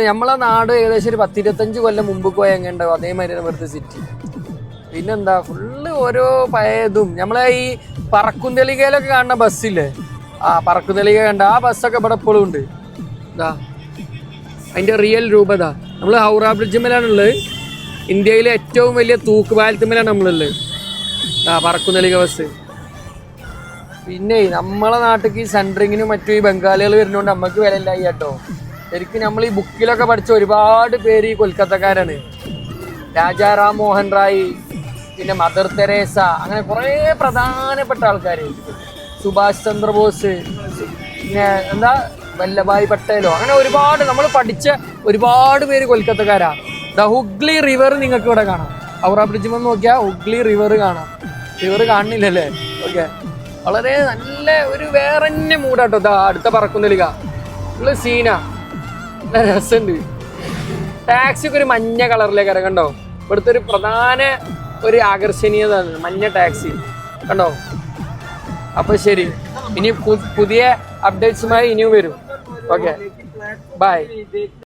നമ്മളെ നാട് ഏകദേശം ഒരു പത്തിരുപത്തഞ്ച് കൊല്ലം മുമ്പ് പോയ എങ്ങനെയുണ്ടാവും അതേമാതിരി വെറുതെ സിറ്റി പിന്നെന്താ ഫുള്ള് ഓരോ പഴയതും നമ്മളെ ഈ പറക്കുന്തളികയിലൊക്കെ കാണുന്ന ബസ്സില്ലേ ആ പറക്കുന്തളിക കണ്ട ആ ബസ്സൊക്കെ ഇവിടെ ഇപ്പോഴും ഉണ്ട്. ഇതാ അതിന്റെ റിയൽ രൂപത. നമ്മൾ ഹൗറ ബ്രിഡ്ജിമേലാണുള്ളത് ഇന്ത്യയിലെ ഏറ്റവും വലിയ തൂക്കുപാലത്തുമേലാണ് നമ്മളുള്ളത്. ആ പറക്കുന്തളിക ബസ് പിന്നെ നമ്മളെ നാട്ടിലേക്ക് സെൻട്രിങ്ങിനും മറ്റും ഈ ബംഗാളികൾ വരുന്നതുകൊണ്ട് നമുക്ക് വില ഇല്ലായി കേട്ടോ ശരിക്കും നമ്മൾ ഈ ബുക്കിലൊക്കെ പഠിച്ച ഒരുപാട് പേര് ഈ കൊൽക്കത്തക്കാരാണ്. രാജാറാം മോഹൻ റായ് പിന്നെ മദർ തെരേസ അങ്ങനെ കുറേ പ്രധാനപ്പെട്ട ആൾക്കാർ സുഭാഷ് ചന്ദ്രബോസ് പിന്നെ എന്താ? വല്ലഭായ് പട്ടേലോ അങ്ങനെ ഒരുപാട് നമ്മൾ പഠിച്ച ഒരുപാട് പേര് കൊൽക്കത്തക്കാരാ. ദ ഹുഗ്ലി റിവർ നിങ്ങൾക്ക് ഇവിടെ കാണാം. ഔറ വന്ന് നോക്കിയാൽ ഹുഗ്ലി റിവർ കാണാം. റിവർ കാണുന്നില്ലല്ലേ ഓക്കെ. വളരെ നല്ല ഒരു വേറെ തന്നെ മൂടാട്ടോ അടുത്ത പറക്കുന്നില്ല ഉള്ള സീന. രസമുണ്ട്. ടാക്സി ഒക്കെ ഒരു മഞ്ഞ കളറിലേക്ക് ഇറങ്ങണ്ടോ ഇവിടുത്തെ ഒരു പ്രധാന ഒരു ആകർഷണീയത മഞ്ഞ ടാക്സി കണ്ടോ? അപ്പൊ ശരി. ഇനി പുതിയ അപ്ഡേറ്റ്സുമായി ഇനിയും വരും. Okay bye